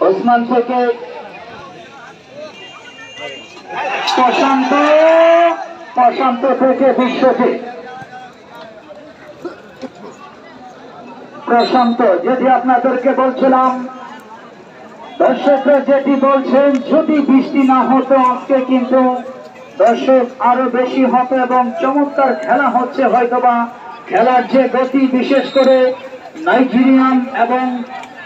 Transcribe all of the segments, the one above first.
ওসমান থেকে প্রশান্ত প্রশান্ত থেকে বিশ্বজিৎ। প্রশান্ত, যেটি আপনাদেরকে বলছিলাম, দর্শকরা যেটি বলছেন, যদি বৃষ্টি না হতো, আজকে কিন্তু দর্শক আরও বেশি হতো এবং চমৎকার খেলা হচ্ছে হয়তোবা। খেলার যে গতি, বিশেষ করে নাইজেরিয়ান এবং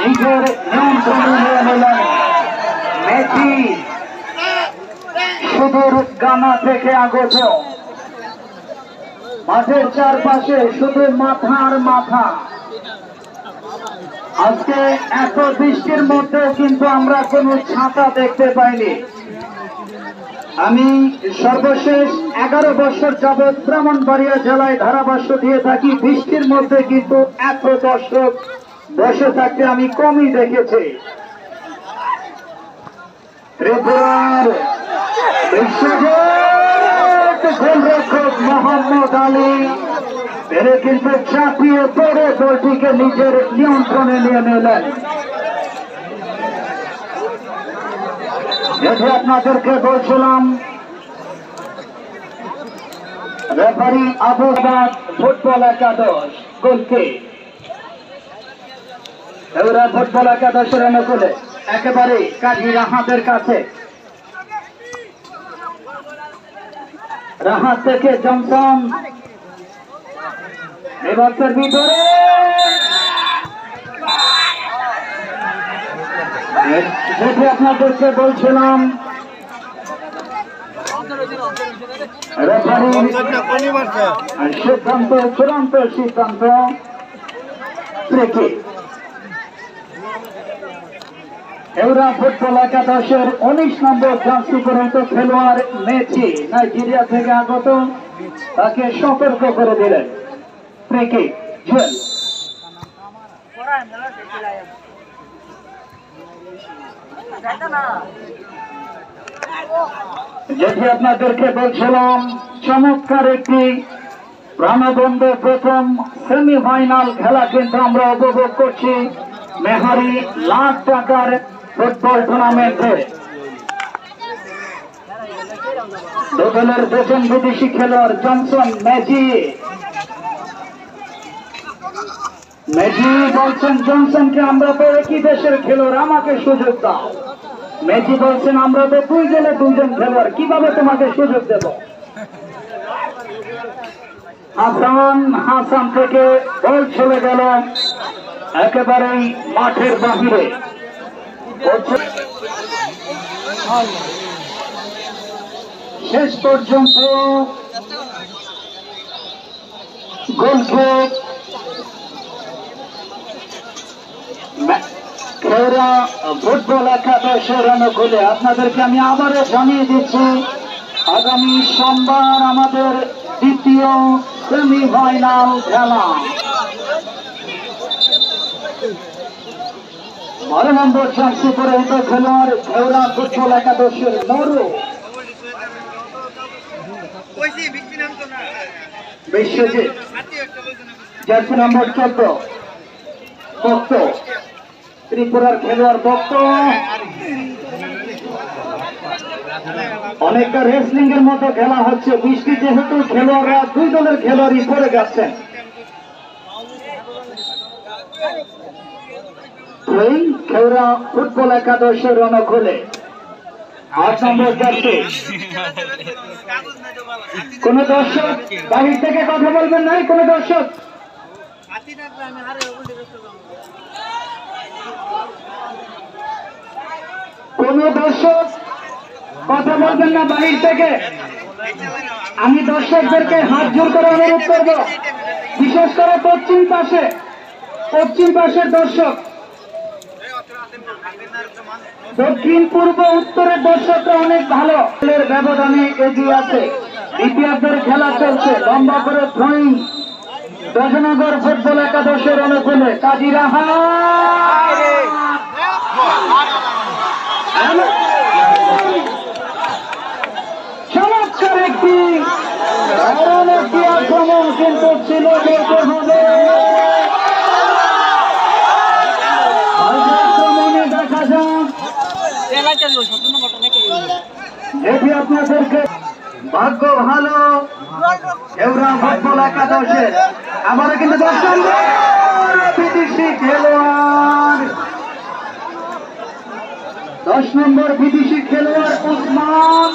নিজের নিয়ন্ত্রণে নিয়ে নিলেন মেসি সুদূর গানা থেকে আগত। মাঠের চারপাশে শুধু মাথা আর মাথা। আজকে এত বৃষ্টির মধ্যেও কিন্তু আমরা কোনো ছাতা দেখতে পাইনি। আমি সর্বশেষ এগারো বছর যাবৎ ব্রাহ্মণবাড়িয়া জেলায় ধারাভাষ্য দিয়ে থাকি, বৃষ্টির মধ্যে কিন্তু এত দর্শক বসে থাকতে আমি কমই দেখেছি। ত্রিপুরার গোলরক্ষক মোহাম্মদ আলী এরে কিন্তু চাপিয়ে পড়ে দলটিকে নিজের নিয়ন্ত্রণে নিয়ে নিলেন। যেটি আপনাদেরকে বলছিলাম, রেফারি আবুবাদ ফুটবল একাদশ গোলকে এবার ফুটবল একাদশের অনুকূলে একেবারে কাজী রাহাতের কাছে। রাহাত থেকে জমসন এবার ভিতরে। যেটি আপনাদেরকে বলছিলাম। সিদ্ধান্ত, চূড়ান্ত সিদ্ধান্ত। রেখে ফুটবল একাদশের উনিশ নম্বর জার্সি পর্যন্ত খেলোয়াড় মেচি নাইজেরিয়া থেকে আগত, তাকে সতর্ক করে দিলেন। জুয়েল। যেটি আপনাদেরকে বলছিলাম, চমৎকার একটি প্রাণবন্ধ প্রথম সেমিফাইনাল খেলা কিন্তু আমরা উপভোগ করছি। মেহারি লাখ টাকার ফুটবল টুর্নামেন্টে। দোদলের দুজন বিদেশি খেলোয়াড় জনসন ম্যাজি মেজি, বলছেন, জনসনকে আমরা তো একই দেশের খেলোয়াড়, আমাকে সুযোগ দাও। মেজি বলছেন, আমরা তো দুইজনে দুইজন খেলোয়াড়, কীভাবে তোমাকে সুযোগ দেব? হাসান হাসান থেকে বল চলে গেল। একেবারেই মাঠের বাহিরে। শেষ পর্যন্ত গোলকিক খেরা ফুটবল একাদশের অনুকূলে আপনাদেরকে আমি আবারও জানিয়ে দিচ্ছি, আগামী সোমবার আমাদের দ্বিতীয় সেমিফাইনাল খেলা। খেলোয়াড় একাদশের মরু। বিশ্বজিৎ নম্বর চোদ্দ ত্রিপুরার খেলোয়াড় ভক্ত অনেকটা রেসলিং এর মতো খেলা হচ্ছে। বৃষ্টি যেহেতু খেলোয়াড়রা দুই দলের খেলোয়াড়ই পড়ে যাচ্ছেন। এই খেওড়া ফুটবল একাদশের অনুকূলে আট নম্বর জার্সি কোন দর্শক বাহির থেকে কথা বলবেন নাই? কোন দর্শক? কোন দর্শক কথা বলবেন না বাহির থেকে? আমি দর্শকদেরকে হাত জোর করে অনুরোধ করব। বিশেষ করে পশ্চিম পাশে, পশ্চিম পাশের দর্শক। দক্ষিণ, পূর্ব উত্তরের দর্শকরা অনেক ভালো এর ব্যবধানে এগিয়ে আছে। দ্বিতীয়ার্ধের খেলা চলছে লম্বা করে থ্রোয়িং দশনগর ফুটবল একাদশের অনুকূলে কাজিরা চমৎকার একটি আক্রমণ কিন্তু ছিল হবে এটি আপনাদেরকে ভাগ্য ভালো। এওরা ফুটবল একাদশের আমরা কিন্তু বিদেশি খেলোয়াড়। দশ নম্বর বিদেশি খেলোয়াড় উসমান।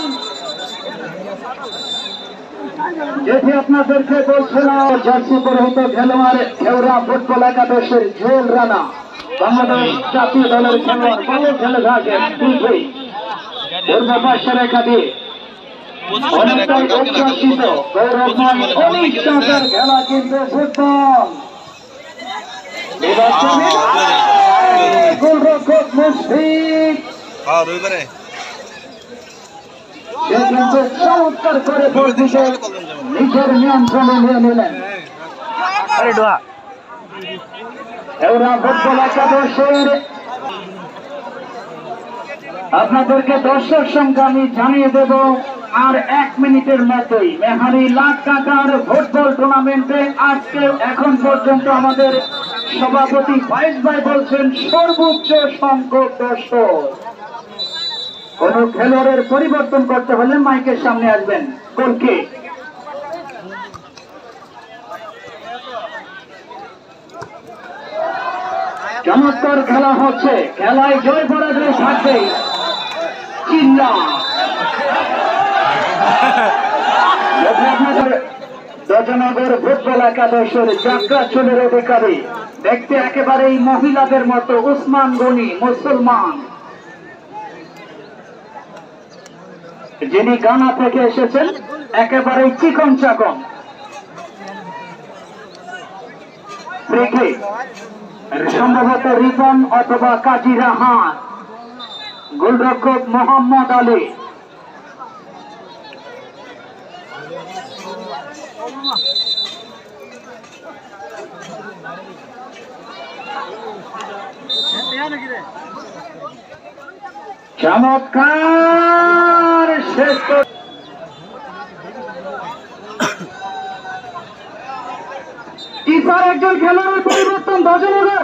যেটি আপনাদেরকে বলছিলাম জার্সি পরিহিত খেলোয়াড় খেওরা ফুটবল একাদশের জুয়েল রানা। বাংলাদেশ জাতীয় দলের খেলোয়াড় ভালো খেলে থাকে দুই পূর্ব পাশে রেখা দিয়ে। অনেকটাই উচ্ছ্বাসিত অনেক টাকার খেলা কিন্তু ফুটবল। গোলরক্ষক মুশফিক। হ্যাঁ রবিবারে সে কিন্তু চমৎকার করে নিজের নিয়ন্ত্রণে নিয়ে নিলেন। আপনাদেরকে দর্শক সংখ্যা আমি জানিয়ে দেব, আর এক মিনিটের মতোই। মেহারি লাখ টাকার ফুটবল টুর্নামেন্টে আজকে এখন পর্যন্ত আমাদের সভাপতি ভাইস ভাই বলছেন, সর্বোচ্চ সংখ্যক দর্শক। কোন খেলোয়াড়ের পরিবর্তন করতে হলে মাইকের সামনে আসবেন। কলকে চমৎকার খেলা হচ্ছে। খেলায় জয় পরাজয় থাকবে দজনগর ফুটবল একাদশের যাত্রা চলের অধিকারী। দেখতে একেবারেই মহিলাদের মতো উসমান গনি, মুসলমান। যিনি গানা থেকে এসেছেন, একেবারেই চিকন চাকন সম্ভবত রিপন অথবা কাজী রাহান। গোলরক্ষক মোহাম্মদ আলী। চমৎকার শেষ কিপার একজন খেলোয়াড়ের পরিবর্তন দশনগর